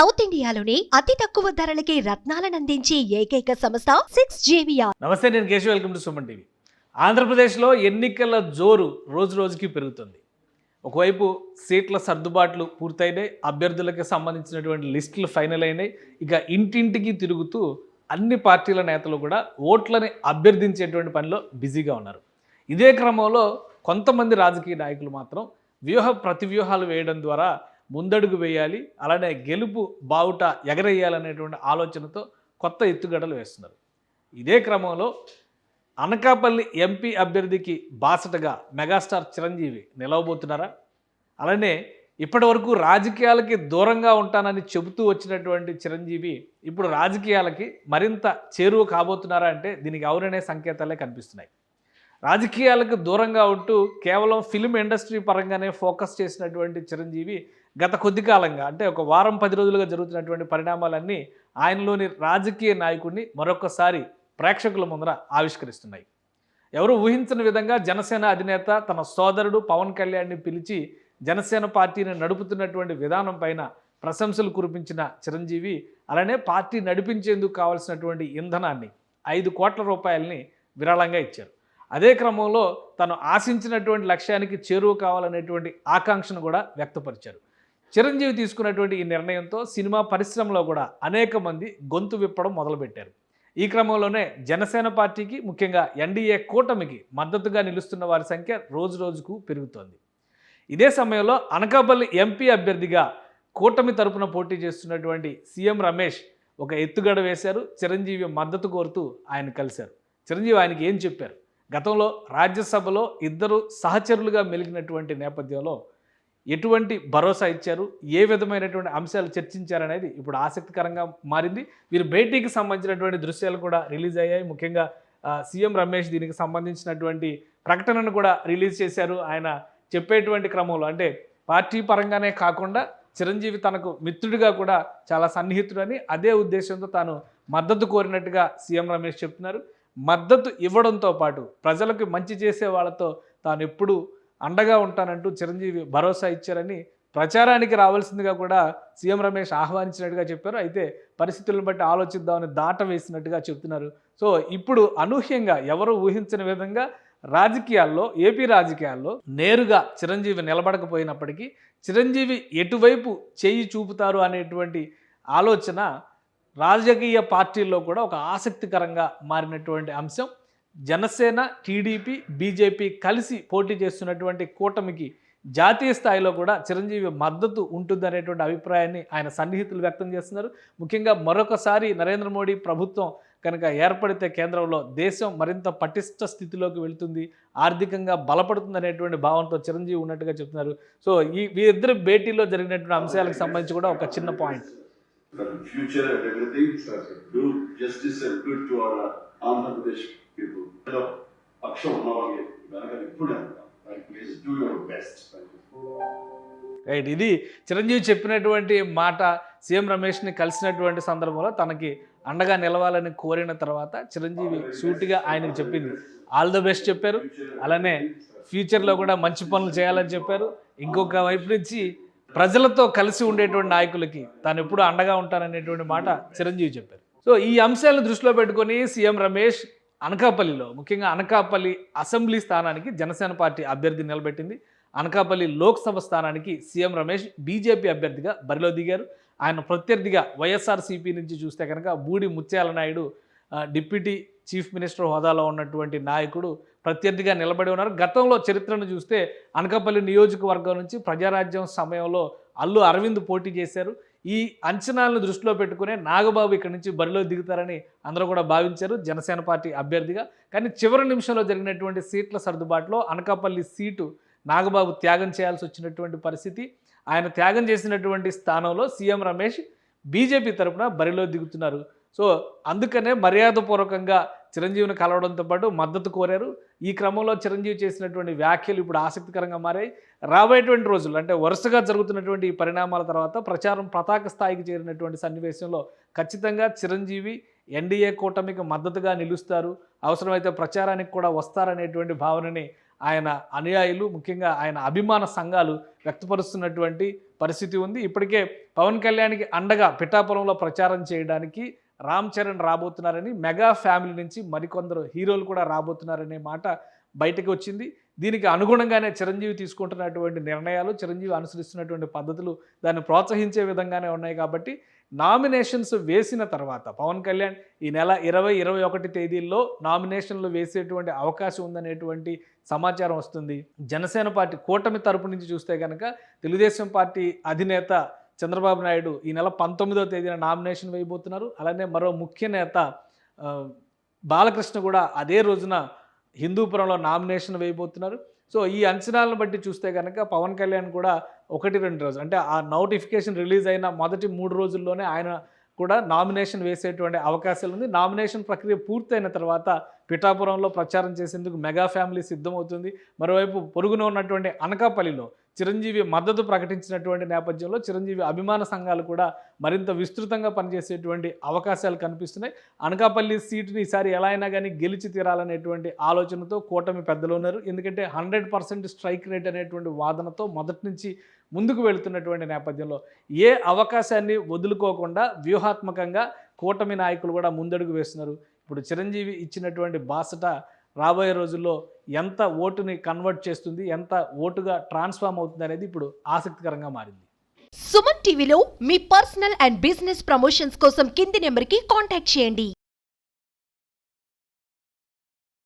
South ఇండియాలోనే అతి తక్కువ ధరలకి రత్నాలనందించే ఏకైక సంస్థ సిక్స్ జేవియా నమస్తే నేను Keshav. Welcome to Suman TV. ఆంధ్రప్రదేశ్లో ఎన్నికల జోరు రోజు రోజుకి పెరుగుతుంది. ఒకవైపు సీట్ల సర్దుబాట్లు పూర్తయినాయి అభ్యర్థులకు సంబంధించినటువంటి లిస్టులు ఫైనల్ అయినాయి. ఇక ఇంటింటికి తిరుగుతూ అన్ని పార్టీల నేతలు కూడా ఓట్లని అభ్యర్థించేటువంటి పనిలో బిజీగా ఉన్నారు. ఇదే క్రమంలో కొంతమంది రాజకీయ నాయకులు మాత్రం వ్యూహ ప్రతివ్యూహాలు వేయడం ద్వారా ముందడుగు వేయాలి అలానే గెలుపు బావుట ఎగరేయాలనేటువంటి ఆలోచనతో కొత్త ఎత్తుగడలు వేస్తున్నారు. ఇదే క్రమంలో అనకాపల్లి ఎంపీ అభ్యర్థికి బాసటగా మెగాస్టార్ చిరంజీవి నిలవబోతున్నారా? అలానే ఇప్పటివరకు రాజకీయాలకి దూరంగా ఉంటానని చెబుతూ వచ్చినటువంటి చిరంజీవి ఇప్పుడు రాజకీయాలకి మరింత చేరువ కాబోతున్నారా అంటే దీనికి ఎవరనే సంకేతాలే కనిపిస్తున్నాయి. రాజకీయాలకు దూరంగా ఉంటూ కేవలం ఫిల్మ్ ఇండస్ట్రీ పరంగానే ఫోకస్ చేసినటువంటి చిరంజీవి గత కొద్ది కాలంగా అంటే ఒక వారం పది రోజులుగా జరుగుతున్నటువంటి పరిణామాలన్నీ ఆయనలోని రాజకీయ నాయకుడిని మరొకసారి ప్రేక్షకుల ముందర ఆవిష్కరిస్తున్నాయి. ఎవరు ఊహించని విధంగా జనసేన అధినేత తన సోదరుడు పవన్ కళ్యాణ్ని పిలిచి జనసేన పార్టీని నడుపుతున్నటువంటి విధానం పైన ప్రశంసలు కురిపించిన చిరంజీవి అలానే పార్టీ నడిపించేందుకు కావాల్సినటువంటి ఇంధనాన్ని ఐదు కోట్ల రూపాయలని విరాళంగా ఇచ్చారు. అదే క్రమంలో తను ఆశించినటువంటి లక్ష్యానికి చేరువ కావాలనేటువంటి ఆకాంక్షను కూడా వ్యక్తపరిచారు. చిరంజీవి తీసుకున్నటువంటి ఈ నిర్ణయంతో సినిమా పరిశ్రమలో కూడా అనేక మంది గొంతు విప్పడం మొదలుపెట్టారు. ఈ క్రమంలోనే జనసేన పార్టీకి ముఖ్యంగా ఎన్డీఏ కూటమికి మద్దతుగా నిలుస్తున్న వారి సంఖ్య రోజు రోజుకు పెరుగుతోంది. ఇదే సమయంలో అనకాపల్లి ఎంపీ అభ్యర్థిగా కూటమి తరపున పోటీ చేస్తున్నటువంటి సీఎం రమేష్ ఒక ఎత్తుగడ వేశారు. చిరంజీవి మద్దతు కోరుతూ ఆయన కలిశారు. చిరంజీవి ఆయనకి ఏం చెప్పారు? గతంలో రాజ్యసభలో ఇద్దరు సహచరులుగా మెలిగినటువంటి నేపథ్యంలో ఎటువంటి భరోసా ఇచ్చారు? ఏ విధమైనటువంటి అంశాలు చర్చించారనేది ఇప్పుడు ఆసక్తికరంగా మారింది. వీరు భేటీకి సంబంధించినటువంటి దృశ్యాలు కూడా రిలీజ్ అయ్యాయి. ముఖ్యంగా సీఎం రమేష్ దీనికి సంబంధించినటువంటి ప్రకటనను కూడా రిలీజ్ చేశారు. ఆయన చెప్పేటువంటి క్రమంలో అంటే పార్టీ పరంగానే కాకుండా చిరంజీవి తనకు మిత్రుడిగా కూడా చాలా సన్నిహితుడని అదే ఉద్దేశంతో తాను మద్దతు కోరినట్టుగా సీఎం రమేష్ చెప్తున్నారు. మద్దతు ఇవ్వడంతో పాటు ప్రజలకు మంచి చేసే వాళ్ళతో తాను ఎప్పుడూ అండగా ఉంటానంటూ చిరంజీవి భరోసా ఇచ్చారని ప్రచారానికి రావాల్సిందిగా కూడా సీఎం రమేష్ ఆహ్వానించినట్టుగా చెప్పారు. అయితే పరిస్థితులను బట్టి ఆలోచిద్దామని దాట వేసినట్టుగా చెప్తున్నారు. సో ఇప్పుడు అనూహ్యంగా ఎవరు ఊహించిన విధంగా రాజకీయాల్లో ఏపీ రాజకీయాల్లో నేరుగా చిరంజీవి నిలబడకపోయినప్పటికీ చిరంజీవి ఎటువైపు చేయి చూపుతారు అనేటువంటి ఆలోచన రాజకీయ పార్టీల్లో కూడా ఒక ఆసక్తికరంగా మారినటువంటి అంశం. జనసేన టీడీపీ బీజేపీ కలిసి పోటీ చేస్తున్నటువంటి కూటమికి జాతీయ స్థాయిలో కూడా చిరంజీవి మద్దతు ఉంటుందనేటువంటి అభిప్రాయాన్ని ఆయన సన్నిహితులు వ్యక్తం చేస్తున్నారు. ముఖ్యంగా మరొకసారి నరేంద్ర మోడీ ప్రభుత్వం కనుక ఏర్పడితే కేంద్రంలో దేశం మరింత పటిష్ట స్థితిలోకి వెళుతుంది ఆర్థికంగా బలపడుతుంది అనేటువంటి భావంతో చిరంజీవి ఉన్నట్టుగా చెప్తున్నారు. సో ఈ వీరిద్దరి భేటీలో జరిగినటువంటి అంశాలకు సంబంధించి కూడా ఒక చిన్న point. The future and everything. Do justice and good to our uh, Andhra Pradesh people. వెనకాల ఇప్పుడు please do your best right ఇది చిరంజీవి చెప్పినటువంటి మాట సీఎం రమేష్ని కలిసినటువంటి సందర్భంలో తనకి అండగా నిలవాలని కోరిన తర్వాత చిరంజీవి సూటిగా ఆయనకు చెప్పింది. ఆల్ ద బెస్ట్ చెప్పారు. అలానే ఫ్యూచర్లో కూడా మంచి పనులు చేయాలని చెప్పారు. ఇంకొక వైపు నుంచి ప్రజలతో కలిసి ఉండేటువంటి నాయకులకి తాను ఎప్పుడు అండగా ఉంటాననేటువంటి మాట చిరంజీవి చెప్పారు. సో ఈ అంశాలను దృష్టిలో పెట్టుకొని సీఎం రమేష్ అనకాపల్లిలో ముఖ్యంగా అనకాపల్లి అసెంబ్లీ స్థానానికి జనసేన పార్టీ అభ్యర్థి నిలబెట్టింది. అనకాపల్లి లోక్సభ స్థానానికి సీఎం రమేష్ బీజేపీ అభ్యర్థిగా బరిలో దిగారు. ఆయన ప్రత్యర్థిగా వైఎస్ఆర్సీపీ నుంచి చూస్తే కనుక బూడి ముత్యాల నాయుడు డిప్యూటీ చీఫ్ మినిస్టర్ హోదాలో ఉన్నటువంటి నాయకుడు ప్రత్యర్థిగా నిలబడి ఉన్నారు. గతంలో చరిత్రను చూస్తే అనకాపల్లి నియోజకవర్గం నుంచి ప్రజారాజ్యం సమయంలో అల్లు అరవింద్ పోటీ చేశారు. ఈ అంచనాలను దృష్టిలో పెట్టుకునే నాగబాబు ఇక్కడి నుంచి బరిలో దిగుతారని అందరూ కూడా భావించారు జనసేన పార్టీ అభ్యర్థిగా. కానీ చివరి నిమిషంలో జరిగినటువంటి సీట్ల సర్దుబాటులో అనకాపల్లి సీటు నాగబాబు త్యాగం చేయాల్సి వచ్చినటువంటి పరిస్థితి. ఆయన త్యాగం చేసినటువంటి స్థానంలో సీఎం రమేష్ బీజేపీ తరపున బరిలో దిగుతున్నారు. సో అందుకనే మర్యాదపూర్వకంగా చిరంజీవిని కలవడంతో పాటు మద్దతు కోరారు. ఈ క్రమంలో చిరంజీవి చేసినటువంటి వ్యాఖ్యలు ఇప్పుడు ఆసక్తికరంగా మారాయి. రాబోయేటువంటి రోజులు అంటే వరుసగా జరుగుతున్నటువంటి ఈ పరిణామాల తర్వాత ప్రచారం పతాక స్థాయికి చేరినటువంటి సన్నివేశంలో ఖచ్చితంగా చిరంజీవి ఎన్డీఏ కూటమికి మద్దతుగా నిలుస్తారు. అవసరమైతే ప్రచారానికి కూడా వస్తారనేటువంటి భావనని ఆయన అనుయాయులు ముఖ్యంగా ఆయన అభిమాన సంఘాలు వ్యక్తపరుస్తున్నటువంటి పరిస్థితి ఉంది. ఇప్పటికే పవన్ కళ్యాణ్కి అండగా పిఠాపురంలో ప్రచారం చేయడానికి రామ్ చరణ్ రాబోతున్నారని మెగా ఫ్యామిలీ నుంచి మరికొందరు హీరోలు కూడా రాబోతున్నారనే మాట బయటకు వచ్చింది. దీనికి అనుగుణంగానే చిరంజీవి తీసుకుంటున్నటువంటి నిర్ణయాలు చిరంజీవి అనుసరిస్తున్నటువంటి పద్ధతులు దాన్ని ప్రోత్సహించే విధంగానే ఉన్నాయి కాబట్టి నామినేషన్స్ వేసిన తర్వాత పవన్ కళ్యాణ్ ఈ నెల ఇరవై ఇరవై ఒకటి తేదీల్లో నామినేషన్లు వేసేటువంటి అవకాశం ఉందనేటువంటి సమాచారం వస్తుంది. జనసేన పార్టీ కూటమి తరపు నుంచి చూస్తే కనుక తెలుగుదేశం పార్టీ అధినేత చంద్రబాబు నాయుడు ఈ నెల పంతొమ్మిదవ తేదీన నామినేషన్ వేయబోతున్నారు. అలానే మరో ముఖ్య నేత బాలకృష్ణ కూడా అదే రోజున హిందూపురంలో నామినేషన్ వేయబోతున్నారు. సో ఈ అంచనాలను బట్టి చూస్తే కనుక పవన్ కళ్యాణ్ కూడా ఒకటి రెండు రోజులు అంటే ఆ నోటిఫికేషన్ రిలీజ్ అయిన మొదటి మూడు రోజుల్లోనే ఆయన కూడా నామినేషన్ వేసేటువంటి అవకాశాలు ఉంది. నామినేషన్ ప్రక్రియ పూర్తయిన తర్వాత పిఠాపురంలో ప్రచారం చేసేందుకు మెగా ఫ్యామిలీ సిద్ధమవుతుంది. మరోవైపు పొరుగున ఉన్నటువంటి అనకాపల్లిలో చిరంజీవి మద్దతు ప్రకటించినటువంటి నేపథ్యంలో చిరంజీవి అభిమాన సంఘాలు కూడా మరింత విస్తృతంగా పనిచేసేటువంటి అవకాశాలు కనిపిస్తున్నాయి. అనకాపల్లి సీటుని ఈసారి ఎలా అయినా కానీ గెలిచి తీరాలనేటువంటి ఆలోచనతో కూటమి పెద్దలు ఉన్నారు. ఎందుకంటే హండ్రెడ్ పర్సెంట్ స్ట్రైక్ రేట్ అనేటువంటి వాదనతో మొదటి నుంచి ముందుకు వెళుతున్నటువంటి నేపథ్యంలో ఏ అవకాశాన్ని వదులుకోకుండా వ్యూహాత్మకంగా కూటమి నాయకులు కూడా ముందడుగు వేస్తున్నారు. ఇప్పుడు చిరంజీవి ఇచ్చినటువంటి బాసట రాబోయే రోజుల్లో ఎంత ఓటుని కన్వర్ట్ చేస్తుంది ఎంత ఓటుగా ట్రాన్స్ఫార్మ్ అవుతుంది అనేది ఇప్పుడు ఆసక్తికరంగా మారింది. సుమన్ టీవీలో మీ పర్సనల్ అండ్ బిజినెస్ ప్రమోషన్స్ కోసం కింది నెంబర్కి కాంటాక్ట్ చేయండి.